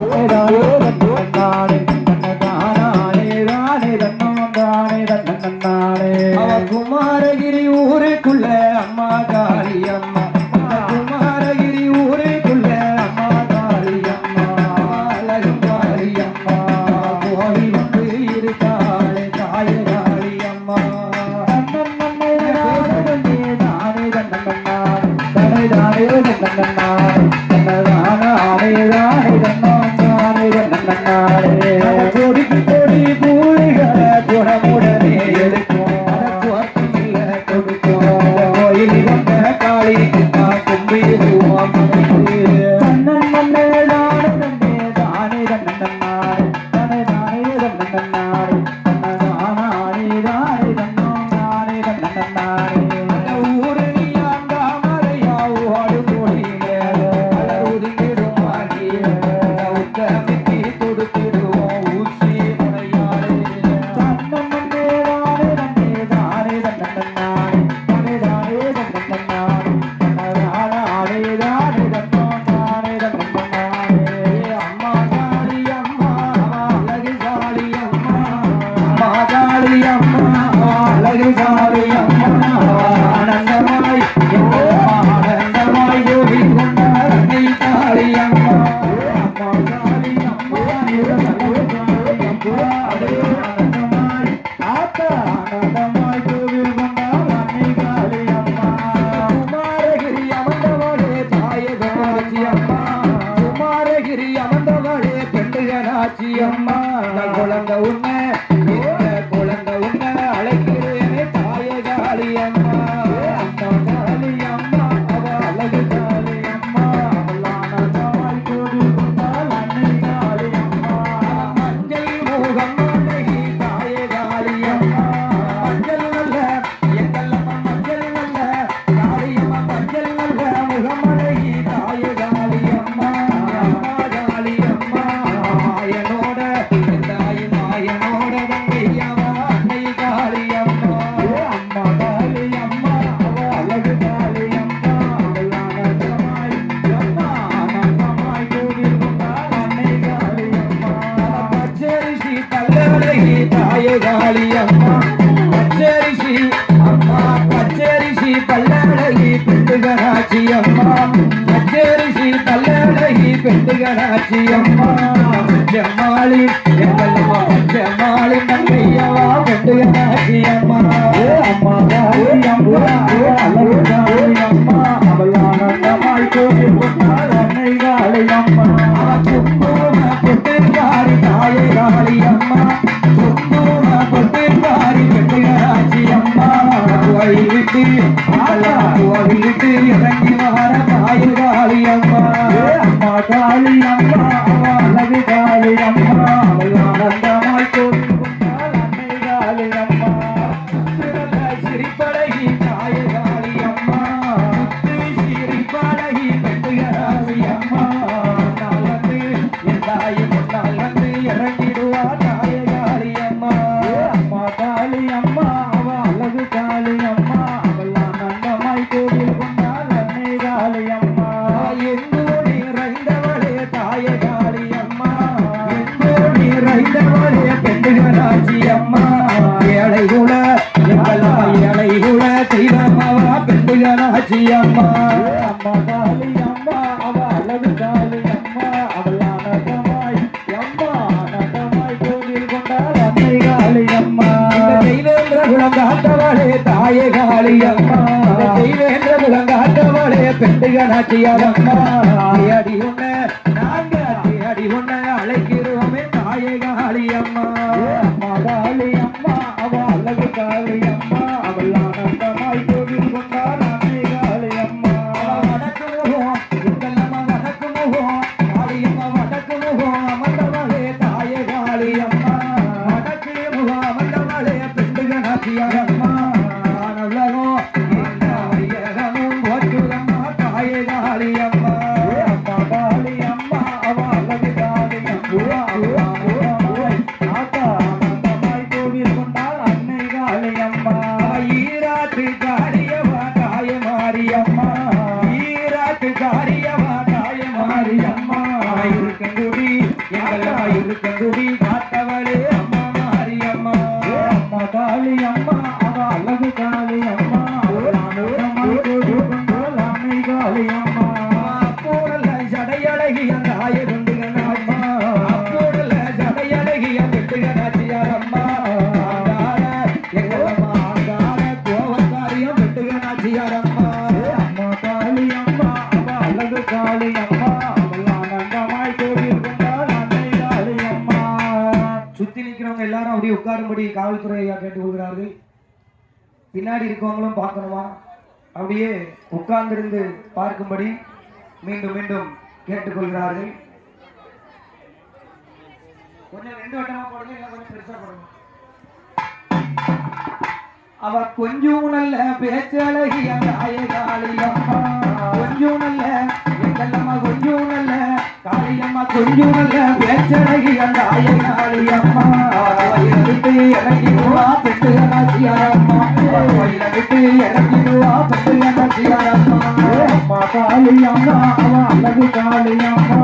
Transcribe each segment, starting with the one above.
அவ குழந்தை குலங்காத்தவளே பெண்டுகராட்சி அடி உன்ன செய்யும்படி காவல்துறை ஐயா பின்னாடி இருக்கவங்களும் பார்க்கணுமா? அப்படியே உட்கார்ந்திருந்து பார்க்கும்படி மீண்டும் மீண்டும் கேட்டுக்கொள்கிறார்கள். கொஞ்சம் ரெண்டு வட்டமா போடுங்க இல்லை கொஞ்சம் நல்ல பேச்சழகிய கொஞ்சம் காளியம்மா கொஞ்சம் நல்ல பேச்சழகி அந்த ஆய காளியம்மா விட்டு இறங்கி அம்மா. விட்டு இறங்கி அம்மா. காளியம்மா அழகு காளியம்மா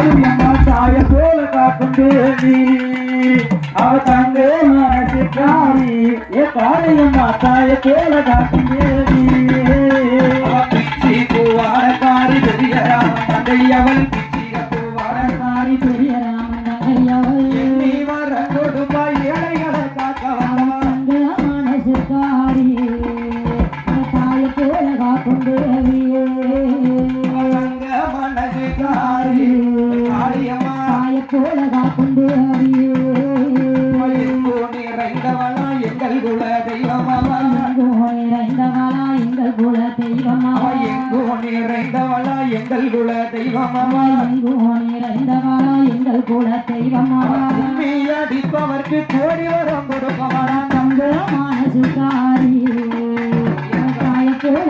தாயும் அம்மா தாய போல காக்கும் தேவி அவ தங்க மனசுக்காரி ஏ தாயம்மா தாய போல காக்கும் தேவி பிச்சி பூவாரக்காரி பெரியவள் பிச்சி எங்கோ நிறைந்தவளா எங்கள் குல தெய்வமவா? எங்கோ நிறைந்தவளா எங்கள் குல கோடி வரம் கொடுப்பவளா தங்கமான சுகாரி போல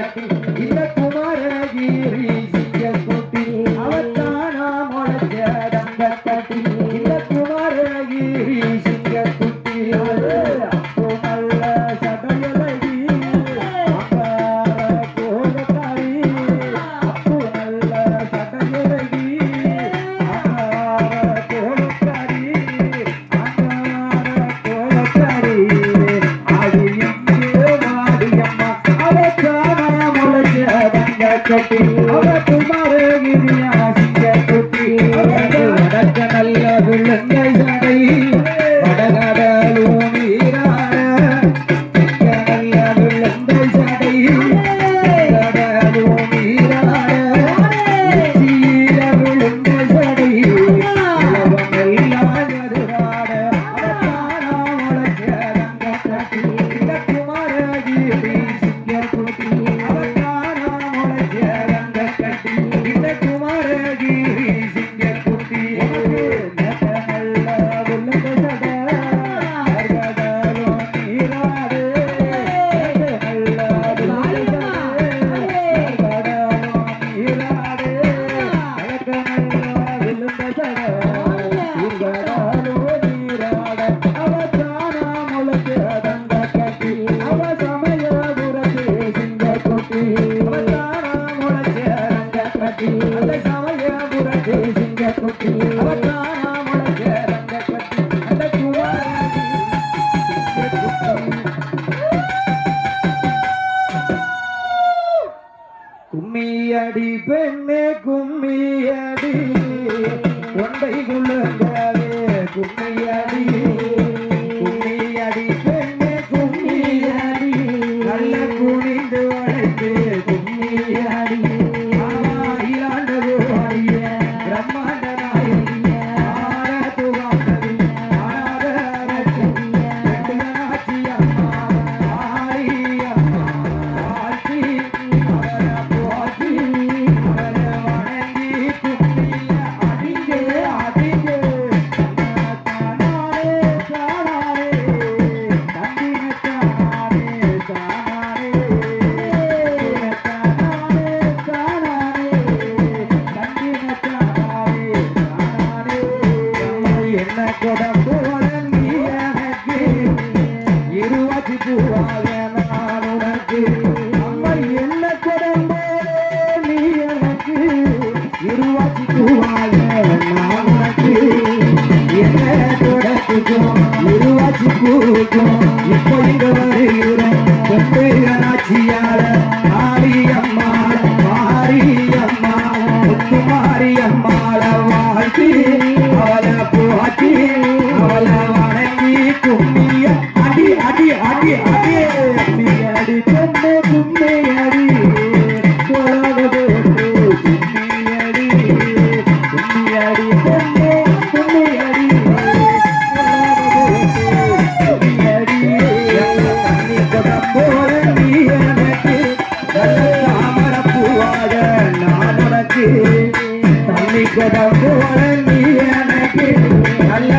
எனக்கு கும்மியடி பெண்ணே கும்மியடி. ஒன்றை குழுங்கவே கும்மியடி. தன்னை கொடந்து வளர்ந்து எனக்கு நல்ல